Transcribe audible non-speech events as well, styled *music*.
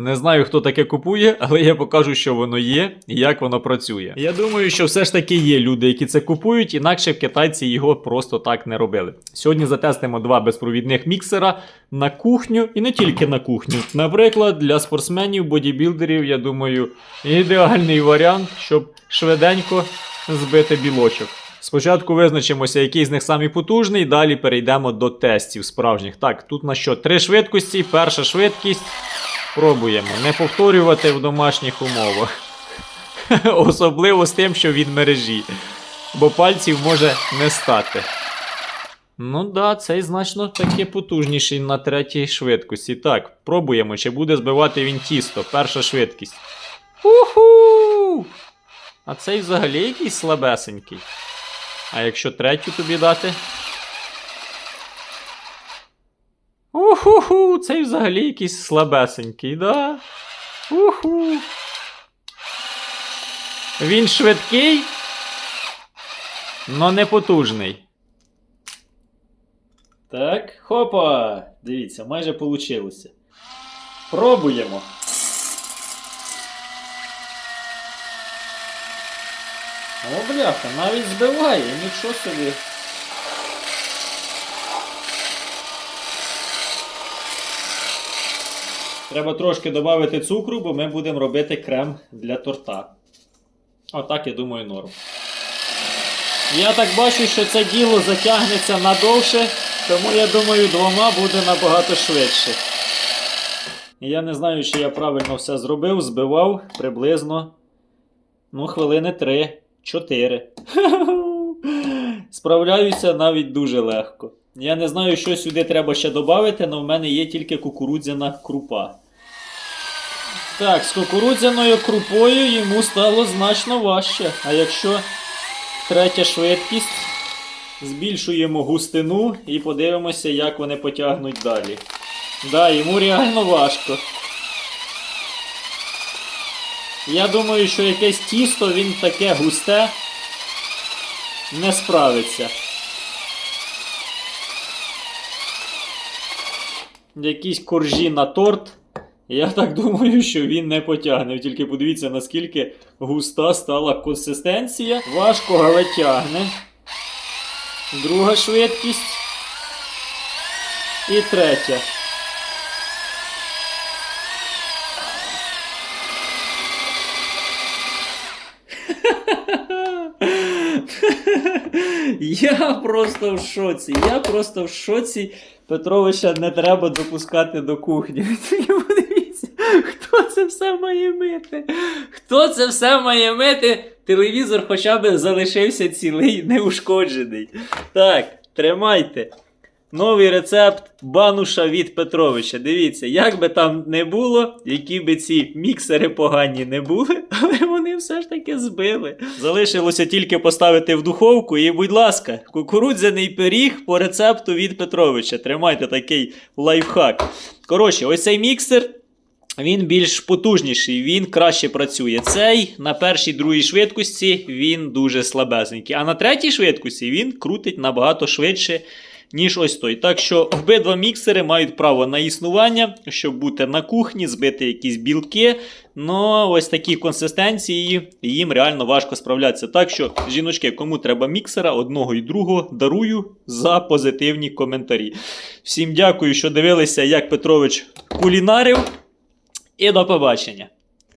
Не знаю, хто таке купує, але я покажу, що воно є і як воно працює. Я думаю, що все ж таки є люди, які це купують, інакше китайці його просто так не робили. Сьогодні затестимо два безпровідних міксера на кухню і не тільки на кухню. Наприклад, для спортсменів, бодібілдерів, я думаю, ідеальний варіант, щоб швиденько збити білочок. Спочатку визначимося, який з них самий потужний, далі перейдемо до тестів справжніх. Так, тут на що? Три швидкості. Перша швидкість. Пробуємо не повторювати в домашніх умовах. *laughs* Особливо з тим, що від мережі. Бо пальців може не стати. Ну да, цей значно таки потужніший на третій швидкості. Так, пробуємо, чи буде збивати він тісто. Перша швидкість. Уху! А цей взагалі якийсь слабесенький. А якщо третю тобі дати? Уху, цей взагалі якийсь слабесенький, да? Уху. Він швидкий, но не потужний. Так, хопа! Дивіться, майже вийшло. Пробуємо. О, бляха, навіть збиває, нічого собі. Треба трошки додати цукру, бо ми будемо робити крем для торта. Отак, я думаю, норм. Я так бачу, що це діло затягнеться надовше, тому я думаю, двома буде набагато швидше. Я не знаю, чи я правильно все зробив, збивав приблизно ну, хвилини 3-4. *laughs* Справляюся навіть дуже легко. Я не знаю, що сюди треба ще додати, але в мене є тільки кукурудзяна крупа. Так, з кукурудзяною крупою йому стало значно важче. А якщо третя швидкість, збільшуємо густину і подивимося, як вони потягнуть далі. Да, йому реально важко. Я думаю, що якесь тісто він таке густе не справиться. Якісь коржі на торт. Я так думаю, що він не потягне. Тільки подивіться, наскільки густа стала консистенція. Важко, але тягне. Друга швидкість. І третя. Я просто в шоці. Я просто в шоці. Петровича не треба допускати до кухні. *laughs* Хто це все має мити? Хто це все має мити? Телевізор хоча б залишився цілий, неушкоджений. Так, тримайте. Новий рецепт бануша від Петровича. Дивіться, як би там не було, які би ці міксери погані не були, *laughs* але вони все ж таки збили. Залишилося тільки поставити в духовку і, будь ласка, кукурудзяний пиріг по рецепту від Петровича. Тримайте такий лайфхак. Коротше, ось цей міксер. Він більш потужніший, він краще працює. Цей на першій другій швидкості він дуже слабесенький. А на третій швидкості він крутить набагато швидше, ніж ось той. Так що обидва міксери мають право на існування, щоб бути на кухні, збити якісь білки. Ну, ось такі консистенції їм реально важко справлятися. Так що, жіночки, кому треба міксера, одного і другого дарую за позитивні коментарі. Всім дякую, що дивилися, як Петрович кулінарив. І до побачення.